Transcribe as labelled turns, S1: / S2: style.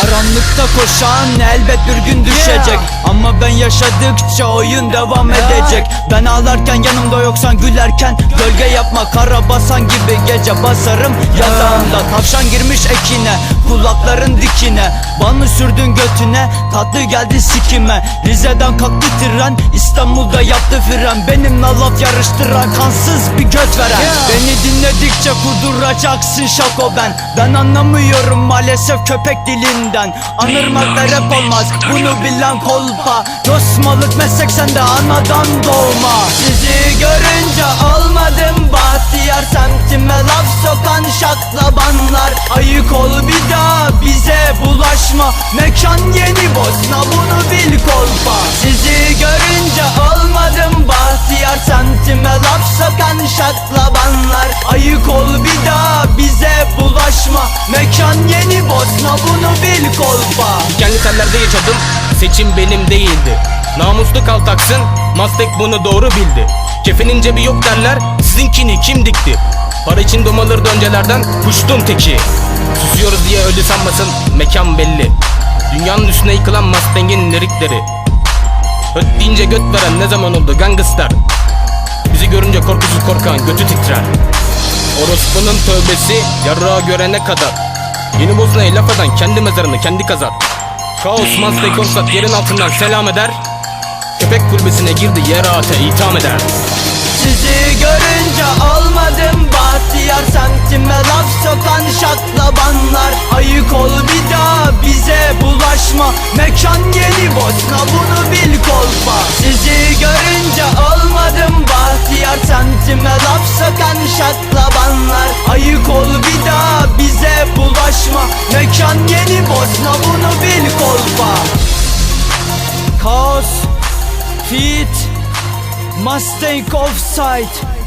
S1: Karanlıkta koşan elbet bir gün düşecek. Ama ben yaşadıkça oyun devam edecek. Ben ağlarken yanımda yoksan gülerken Gölge yapma. Kara basan gibi gece basarım yatağımda. Tavşan girmiş ekine kulakların dikine. Bal mı sürdün götüne? Tatlı geldi sikime. Rize'den kalktı tren İstanbul'da yaptı fren. Benimle laf yarıştıran kansız bir göt veren. Beni dinledikçe kurduracaksın şako ben. Ben anlamıyorum maalesef köpek dilinden Anırmakla rap olmaz bunu bilen kolpa. Dostmalık meslek sende anadan doğma. Sizi görünce olmadım bahtiyar Semtime laf sokan şaklabanlar. Ayık ol bir daha bize bulaşma. Mekan yeni bozma bunu bil kolpa. Sizi görünce olmadım bahtiyar Semtime laf sokan şaklabanlar. Ayık ol bir daha bize bulaşma. Mekan yeni bozma bunu bil kolpa
S2: Kendi tellerde yaşadım seçim benim değildi. Namuslu kaltaksın Mastek bunu doğru bildi. Kefenin cebi yok derler sizinkini kim dikti? Para için domalırdı öncelerden kuştun teki. Susuyoruz diye öldü sanmasın mekan belli. Dünyanın üstüne yıkılan Mustang'in lirikleri. Höt deyince göt veren ne zaman oldu gangster? Bizi görünce korkusuz korkan götü titrer. Orospu'nun tövbesi yarrağı görene kadar Yeni Bosna'ya laf eden kendi mezarını kendi kazar. Kaos Mazda Konsat yerin altından selam eder. Köpek kulübesine girdi yer ate itham eder.
S1: Sizi görünce olmadım bahtiyar Semtime laf sokan şaklabanlar. Ayık ol bir daha bize bulaşma. Mekan yeni bozma bunu bil kolpa. Sizi görünce olmadım bahtiyar Semtime laf sokan şaklabanlar. Ayık ol bir daha Mekan yeni bozma bunu bil kolpa. Kaos Fit Mustang offside